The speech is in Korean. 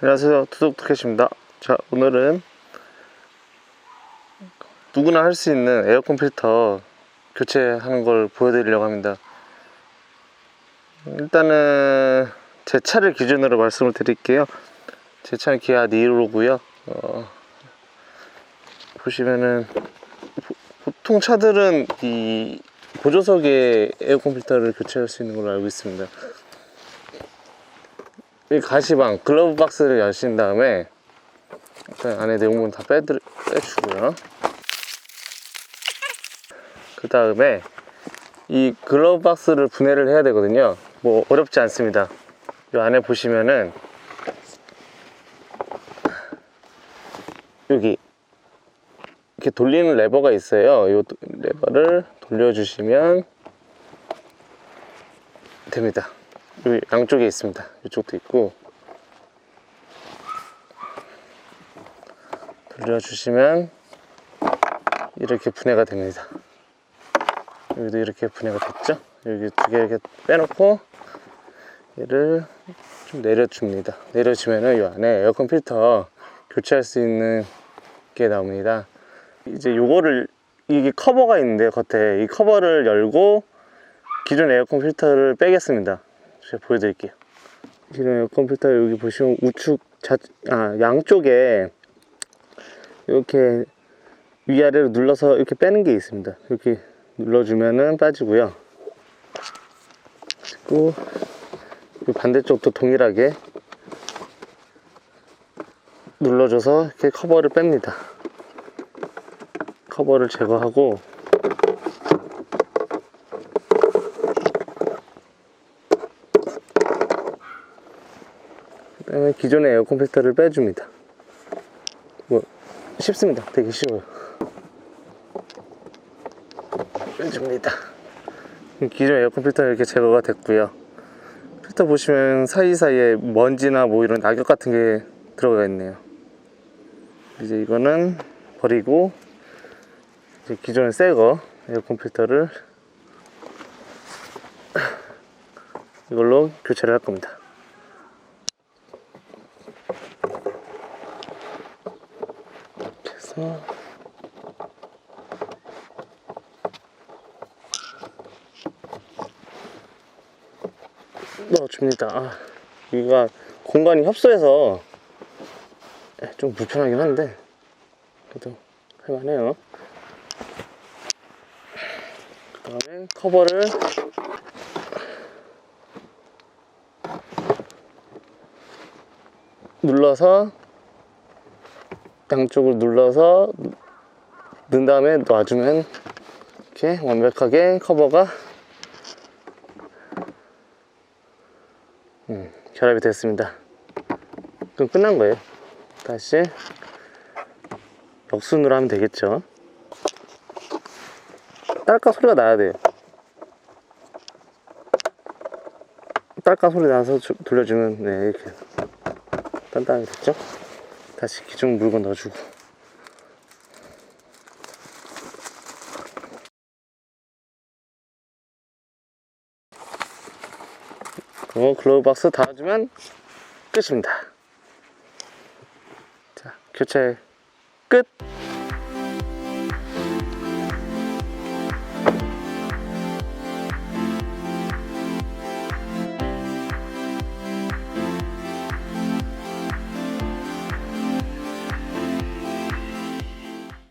안녕하세요. 투둑투켓입니다. 자 오늘은 누구나 할 수 있는 에어컨 필터 교체하는 걸 보여드리려고 합니다. 일단은 제 차를 기준으로 말씀을 드릴게요. 제 차는 기아 니로고요. 어, 보시면은 보- 보통 차들은 이 보조석에 에어컨 필터를 교체할 수 있는 걸로 알고 있습니다 이 가시방 글러브 박스를 여신 다음에 일단 안에 내용물 다 빼드, 빼주고요. 그 다음에 이 글러브 박스를 분해를 해야 되거든요. 뭐 어렵지 않습니다. 이 안에 보시면은 여기 이렇게 돌리는 레버가 있어요. 이 레버를 돌려주시면 됩니다 여기 양쪽에 있습니다. 이쪽도 있고 돌려주시면 이렇게 분해가 됩니다. 여기도 이렇게 분해가 됐죠? 여기 두 개 이렇게 빼놓고 얘를 좀 내려줍니다. 내려주면은 이 안에 에어컨 필터 교체할 수 있는 게 나옵니다. 이제 요거를 이게 커버가 있는데 겉에 이 커버를 열고 기존 에어컨 필터를 빼겠습니다. 제가 보여드릴게요. 에어컨 필터 여기 보시면 우측 좌, 아, 양쪽에 이렇게 위아래로 눌러서 이렇게 빼는 게 있습니다. 이렇게 눌러주면은 빠지고요. 그리고 이 반대쪽도 동일하게 눌러줘서 이렇게 커버를 뺍니다. 커버를 제거하고 그다음에 기존의 에어컨 필터를 빼줍니다. 뭐 쉽습니다. 되게 쉬워요. 빼줍니다. 기존 에어컨 필터 이렇게 제거가 됐고요. 필터 보시면 사이사이에 먼지나 뭐 이런 낙엽 같은 게 들어가 있네요. 이제 이거는 버리고 이제 기존의 새거 에어컨 필터를 이걸로 교체를 할 겁니다. 해서 넣어줍니다. 아, 여기가 공간이 협소해서 좀 불편하긴 한데 그래도 할만해요. 그 다음에 커버를 눌러서 양쪽을 눌러서 넣은 다음에 놔주면 이렇게 완벽하게 커버가 음, 결합이 됐습니다. 그럼 끝난 거예요. 다시 역순으로 하면 되겠죠. 딸깍 소리가 나야 돼요. 딸깍 소리 나서 주- 돌려주면 네 이렇게 단단하게 됐죠. 다시 기존 물건 넣어주고. 그리고 글로브 박스 달아주면 끝입니다. 자 교체 끝